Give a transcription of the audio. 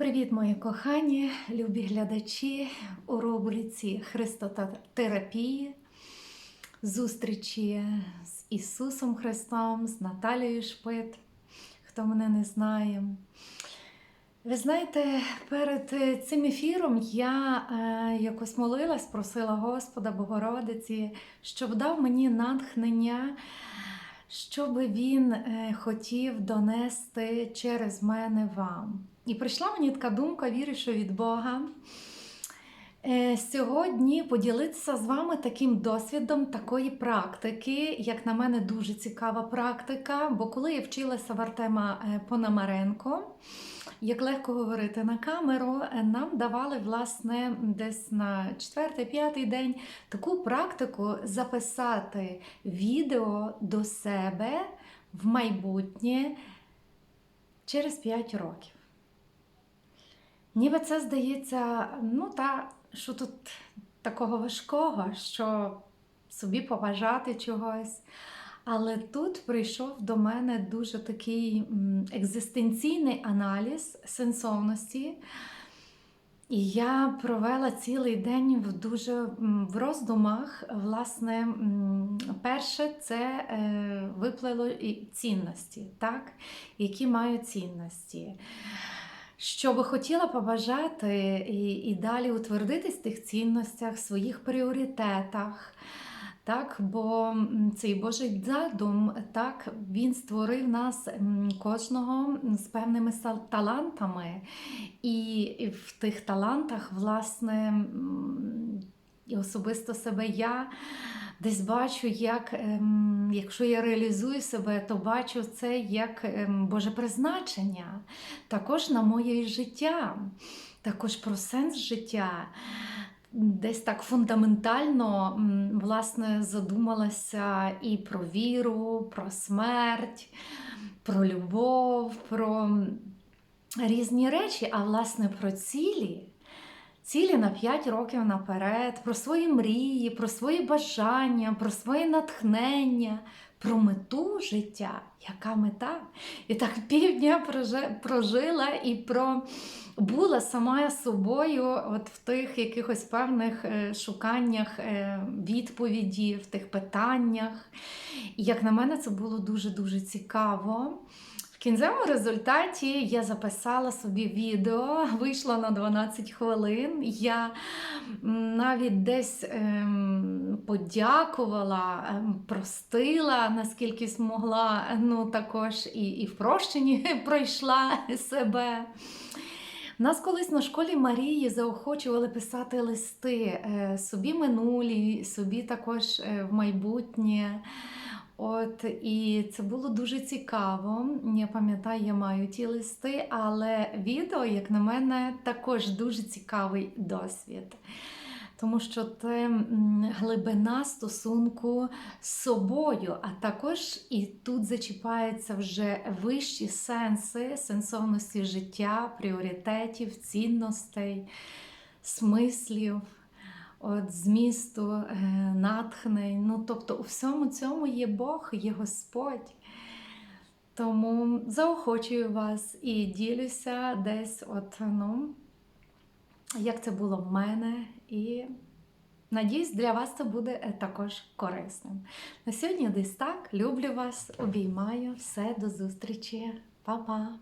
Привіт, мої кохані, любі глядачі у рубриці Христотерапії, зустрічі з Ісусом Христом, з Наталією Шпит, хто мене не знає. Ви знаєте, перед цим ефіром я е, якось молилась, просила Господа Богородиці, щоб дав мені натхнення, щоб він е, хотів донести через мене вам. І прийшла мені така думка, вірю, що від Бога. Е, Сьогодні поділитися з вами таким досвідом такої практики, як на мене, дуже цікава практика. Бо коли я вчилася в Артема е, Пономаренко, як легко говорити на камеру, е, нам давали власне десь на четвертий-п'ятий день таку практику записати відео до себе в майбутнє через 5 років. Ніби це здається, ну та що тут такого важкого, що собі побажати чогось. Але тут прийшов до мене дуже такий екзистенційний аналіз сенсовності. І я провела цілий день в дуже в роздумах. Власне, перше, це е, виплило цінності, так? які мають цінності. Що би хотіла побажати і, і далі утвердитись в тих цінностях, своїх пріоритетах. Так, бо цей Божий задум, так, він створив нас кожного з певними талантами. І в тих талантах, власне, і особисто себе я десь бачу, як якщо я реалізую себе, то бачу це як Боже призначення, також на моє життя, також про сенс життя. Десь так фундаментально власне задумалася і про віру, про смерть, про любов, про різні речі, а власне про цілі. Цілі на 5 років наперед, про свої мрії, про свої бажання, про своє натхнення, про мету життя. Яка мета? І так півдня прожила і про була сама собою от в тих якихось певних е, шуканнях е, відповіді, в тих питаннях. І як на мене, це було дуже-дуже цікаво. Кінцевому результаті я записала собі відео, вийшло на 12 хвилин. Я навіть десь ем, подякувала, ем, простила, наскільки змогла, ну також і, і в прощенні пройшла себе. Нас колись на школі Марії заохочували писати листи е, собі минулі, собі також е, в майбутнє. От І це було дуже цікаво. Я пам'ятаю, я маю ті листи, але відео, як на мене, також дуже цікавий досвід тому що це глибина стосунку з собою, а також і тут зачіпаються вже вищі сенси, сенсовності життя, пріоритетів, цінностей, смислів. От змісту, е, натхнень. Ну, тобто, у всьому цьому є Бог, є Господь. Тому заохочую вас і ділюся десь, от, ну, як це було в мене, і надіюсь, для вас це буде е, також корисним. На сьогодні десь так. Люблю вас, обіймаю, все, до зустрічі, Па-па!